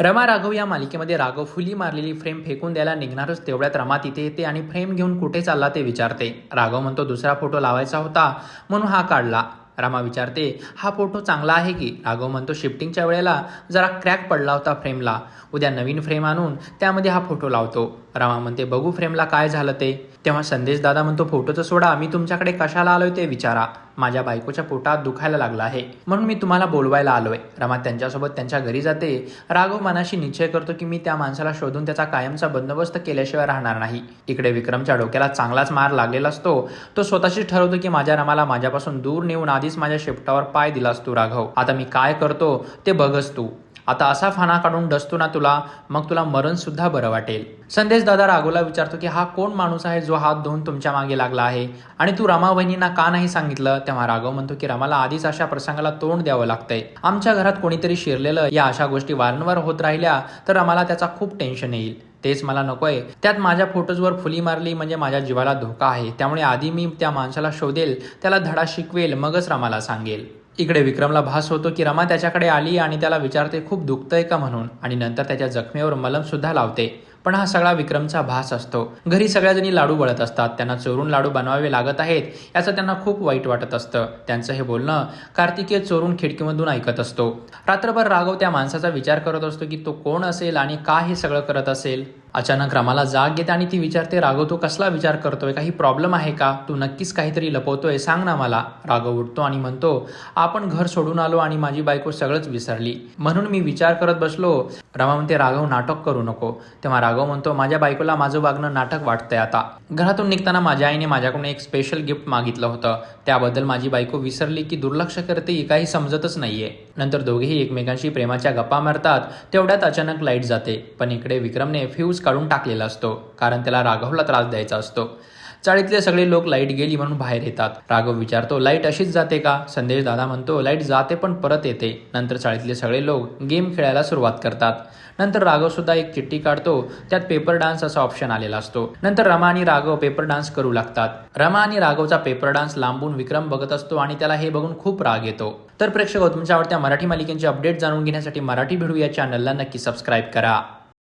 रमा राघव या मालिकेमध्ये राघव फुली मारलेली फ्रेम फेकून द्यायला निघणारच तेवढ्यात रमा तिथे येते आणि फ्रेम घेऊन कुठे चालला ते विचारते. राघव म्हणतो दुसरा फोटो लावायचा होता म्हणून हा काढला. रमा विचारते हा फोटो चांगला आहे की? राघव म्हणतो शिफ्टिंगच्या वेळेला जरा क्रॅक पडला होता फ्रेमला उद्या नवीन फ्रेम आणून त्यामध्ये हा फोटो लावतो. रमा म्हणते बघू फ्रेमला काय झालं ते. तेव्हा संदेश दादा म्हणतो फोटोचं सोडा मी तुमच्याकडे कशाला आलोय ते विचारा. माझ्या बायकोच्या पोटात दुखायला लागला आहे. म्हणून मी तुम्हाला बोलवायला आलोय. रमा त्यांच्यासोबत त्यांच्या घरी जाते. राघव मनाशी निश्चय करतो की मी त्या माणसाला शोधून त्याचा कायमचा बंदोबस्त केल्याशिवाय राहणार नाही. इकडे विक्रमच्या डोक्याला चांगलाच मार लागलेला असतो. तो स्वतःशीच ठरवतो की माझ्या रमाला माझ्यापासून दूर नेऊन आधीच माझ्या शेपटावर पाय दिलास तू राघव. आता मी काय करतो ते बघस तू. आता असा फाना काढून डसतो ना तुला मग तुला मरण सुद्धा बरं वाटेल. संदेश दादा राघोला विचारतो की हा कोण माणूस आहे जो हात धुवून तुमच्या मागे लागला आहे? आणि तू रमा बहिणींना का नाही सांगितलं? तेव्हा राघव म्हणतो की रमाला आधीच अशा प्रसंगाला तोंड द्यावं लागतंय. आमच्या घरात कोणीतरी शिरलेलं या अशा गोष्टी वारंवार होत राहिल्या तर आम्हाला त्याचा खूप टेन्शन येईल. तेच मला नकोय. त्यात माझ्या फोटोजवर फुली मारली म्हणजे माझ्या जीवाला धोका आहे. त्यामुळे आधी मी त्या माणसाला शोधेल त्याला धडा शिकवेल मगच रमाला सांगेल. इकडे विक्रमला भास होतो की रमा त्याच्याकडे आली आणि त्याला विचारते खूप दुखतंय का? म्हणून. आणि नंतर त्याच्या जखमेवर मलमसुद्धा लावते. पण हा सगळा विक्रमचा भास असतो. घरी सगळ्याजणी लाडू वळत असतात. त्यांना चोरून लाडू बनवावे लागत आहेत याचं त्यांना खूप वाईट वाटत असतं. त्यांचं हे बोलणं कार्तिकेय चोरून खिडकीमधून ऐकत असतो. रात्रभर राघव त्या माणसाचा विचार करत असतो की तो कोण असेल आणि का हे सगळं करत असेल? अचानक रमाला जाग येते आणि ती विचारते राघव तू कसला विचार करतोय? काही प्रॉब्लेम आहे का? तू नक्कीच काहीतरी लपवतोय. सांग ना मला. राघव उठतो आणि म्हणतो आपण घर सोडून आलो आणि माझी बायको सगळंच विसरली. म्हणून मी विचार करत बसलो. रमा म्हणते राघव नाटक करू नको. तेव्हा राघव म्हणतो माझ्या बायकोला माझं वागणं नाटक वाटतंय आता. घरातून निघताना माझ्या आईने माझ्याकडून एक स्पेशल गिफ्ट मागितलं होतं. त्याबद्दल माझी बायको विसरली की दुर्लक्ष करते ही काही समजतच नाहीये. नंतर दोघेही एकमेकांशी प्रेमाच्या गप्पा मारतात. तेवढ्यात अचानक लाइट जाते. पण इकडे विक्रमने फ्यूज काढून टाकलेला असतो. कारण त्याला राघवला त्रास द्यायचा असतो. चाळीतले सगळे लोक लाइट गेली म्हणून बाहेर येतात. राघव विचारतो लाइट अशीच जाते का? संदेश दादा म्हणतो लाइट जाते पण परत येते. नंतर चाळीतले सगळे लोक गेम खेळायला सुरुवात करतात. नंतर राघव सुद्धा एक चिठ्ठी काढतो त्यात पेपर डान्स असा ऑप्शन आलेला असतो. नंतर रमा आणि राघव पेपर डान्स करू लागतात. रमा आणि राघवचा पेपर डान्स लांबून विक्रम बघत असतो आणि त्याला हे बघून खूप राग येतो. तर प्रेक्षक हो, तुमच्या आवडत्या मराठी मालिकेंचे अपडेट जाणून घेण्यासाठी मराठी भिडू या चॅनलला नक्की सबस्क्राईब करा.